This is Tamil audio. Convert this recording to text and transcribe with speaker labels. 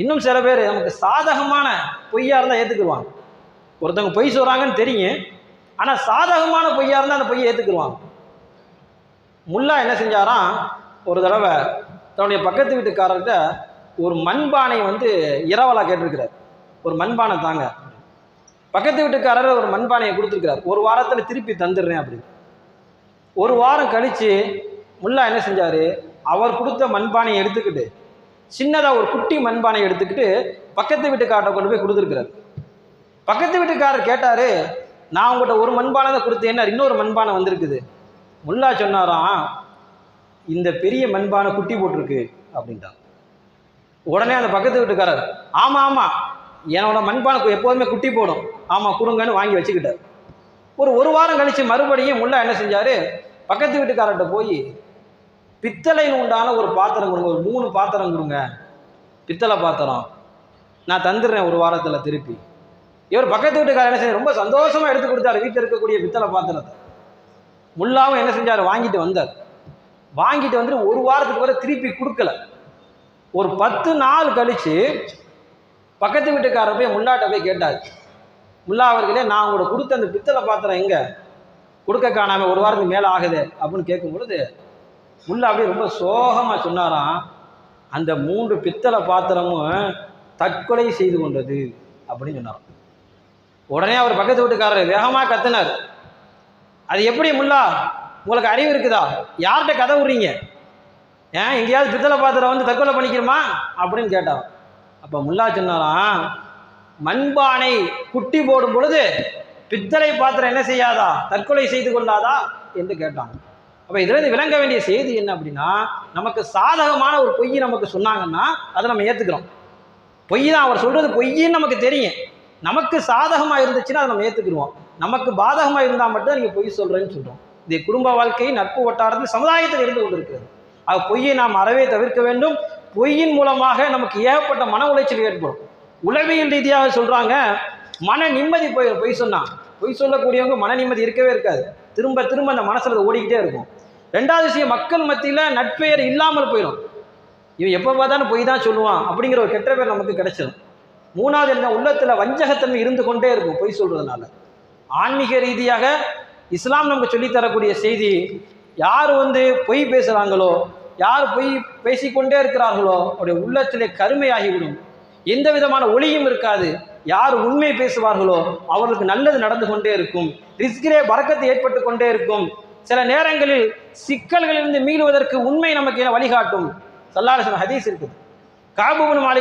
Speaker 1: இன்னும் சில பேர் நமக்கு சாதகமான பொய்யா இருந்தால் ஏற்றுக்குருவாங்க ஒருத்தவங்க பொய் சொல்கிறாங்கன்னு தெரியும். ஆனால் சாதகமான பொய்யா இருந்தால் அந்த பொய்யை ஏற்றுக்குருவாங்க முல்லா என்ன செஞ்சாராம்? ஒரு தடவை தன்னுடைய பக்கத்து வீட்டுக்காரர்கிட்ட ஒரு மண்பானை வந்து இரவலாக கேட்டிருக்கிறார். ஒரு மண்பானை தாங்க. பக்கத்து வீட்டுக்காரர் ஒரு மண்பானையை கொடுத்துருக்கிறார். ஒரு வாரத்தில் திருப்பி தந்துடுறேன் அப்படின்னு. ஒரு வாரம் கழித்து முல்லா என்ன செஞ்சார்? அவர் கொடுத்த மண்பானையை எடுத்துக்கிட்டு சின்னதாக ஒரு குட்டி மண்பானை எடுத்துக்கிட்டு பக்கத்து வீட்டுக்கார்ட்ட கொண்டு போய் கொடுத்துருக்கிறார். பக்கத்து வீட்டுக்காரர் கேட்டார் நான் உங்கள்கிட்ட ஒரு மண்பானை தான் கொடுத்தேன் இன்னொரு மண்பானை வந்திருக்குது. முல்லா சொன்னாராம் இந்த பெரிய மண்பானை குட்டி போட்டிருக்கு. அப்படின்ட்டான் உடனே அந்த பக்கத்து வீட்டுக்காரர் ஆமாம் ஆமாம் என்னோட மண்பானை எப்போதுமே குட்டி போடும். ஆமாம் கொடுங்கன்னு வாங்கி வச்சுக்கிட்டார். ஒரு ஒரு வாரம் கழித்து மறுபடியும் முல்லா என்ன செஞ்சார் பக்கத்து வீட்டுக்காரர்கிட்ட போய் பித்தளையில் உண்டான ஒரு பாத்திரம் கொடுங்க. ஒரு மூணு பாத்திரம் கொடுங்க. பித்தளை பாத்திரம். நான் தந்துடுறேன் ஒரு வாரத்தில் திருப்பி. இவர் பக்கத்து வீட்டுக்காரர் என்ன செஞ்சார்? ரொம்ப சந்தோஷமாக எடுத்து கொடுத்தாரு. வீட்டில் இருக்கக்கூடிய பித்தளை பாத்திரத்தை. முல்லாவும் என்ன செஞ்சார்? வாங்கிட்டு வந்தார். வாங்கிட்டு வந்துட்டு ஒரு வாரத்துக்கு வரை திருப்பி கொடுக்கல. ஒரு பத்து நாள் கழித்து பக்கத்து வீட்டுக்காரர் போய் முல்லாட்ட போய் கேட்டார். முல்லா அவர்களே நான் உங்களோட கொடுத்த அந்த பித்தளை பாத்திரம் எங்கே? கொடுக்க காணாமல் ஒரு வாரத்துக்கு மேலே ஆகுது அப்படின்னு கேட்கும் பொழுது முல்லா அப்படியே ரொம்ப சோகமாக சொன்னாராம் அந்த மூன்று பித்தளை பாத்திரமும் தற்கொலை செய்து கொண்டது அப்படின்னு சொன்னாராம். உடனே அவர் பக்கத்து வீட்டுக்காரர் வேகமாக கத்துனார். அது எப்படி முல்லா? உங்களுக்கு அறிவு இருக்குதா? யார்கிட்ட கதை விடுறீங்க? ஏன் எங்கேயாவது பித்தளை பாத்திரம் வந்து தற்கொலை பண்ணிக்கிறோமா? அப்படின்னு கேட்டான் அப்போ முல்லா சொன்னாராம் மண்பானை குட்டி போடும் பொழுது பித்தளை பாத்திரம் என்ன செய்யாதா? தற்கொலை செய்து கொள்ளாதா? என்று கேட்டான் அப்போ இதுலேருந்து விளங்க வேண்டிய செய்தி என்ன அப்படின்னா நமக்கு சாதகமான ஒரு பொய் நமக்கு சொன்னாங்கன்னா அதை நம்ம ஏற்றுக்கிறோம் பொய் தான் அவர் சொல்கிறது பொய்ன்னு நமக்கு தெரியும். நமக்கு சாதகமாக இருந்துச்சுன்னா அதை நம்ம ஏற்றுக்குருவோம் நமக்கு பாதகமாக இருந்தால் மட்டும் நீங்கள் பொய் சொல்கிறேன்னு சொல்கிறோம் இது குடும்ப வாழ்க்கை நட்பு வட்டாரத்தில் சமுதாயத்தில் இருந்து கொண்டிருக்கிறது. அது பொய்யை நாம் அறவே தவிர்க்க வேண்டும். பொய்யின் மூலமாக நமக்கு ஏகப்பட்ட மன உளைச்சல் ஏற்படும். உளவியல் ரீதியாக சொல்கிறாங்க மன நிம்மதி பொய் பொய் சொன்னால் பொய் சொல்லக்கூடியவங்க மன நிம்மதி இருக்கவே இருக்காது. திரும்ப திரும்ப அந்த மனசில் ஓடிக்கிட்டே இருக்கும். ரெண்டாவது விஷயம் மக்கள் மத்தியில் நட்பெயர் இல்லாமல் போயிடும் இவன் எப்போ பார்த்தாலும் பொய் தான் சொல்லுவான் அப்படிங்கிற ஒரு கெட்ட பேர் நமக்கு கிடைச்சிடும் மூணாவது என்ன உள்ளத்தில் வஞ்சகத்தன்மை இருந்து கொண்டே இருக்கும் பொய் சொல்கிறதுனால ஆன்மீக ரீதியாக இஸ்லாம் நமக்கு சொல்லித் தரக்கூடிய செய்தி யார் வந்து பொய் பேசுகிறாங்களோ யார் பொய் பேசிக்கொண்டே இருக்கிறார்களோ அவருடைய உள்ளத்திலே கருமையாகிவிடும். எந்த விதமான ஒளியும் இருக்காது. யார் உண்மை பேசுவார்களோ அவர்களுக்கு நல்லது நடந்து கொண்டே இருக்கும். ரிஸ்கிலே பறக்கத்து ஏற்பட்டு கொண்டே இருக்கும். சில நேரங்களில் சிக்கல்களிலிருந்து மீளுவதற்கு உண்மை நமக்கு வழிகாட்டும். சல்லாலசன் ஹதீஸ் இருக்குது. காபுபின் மாலிக்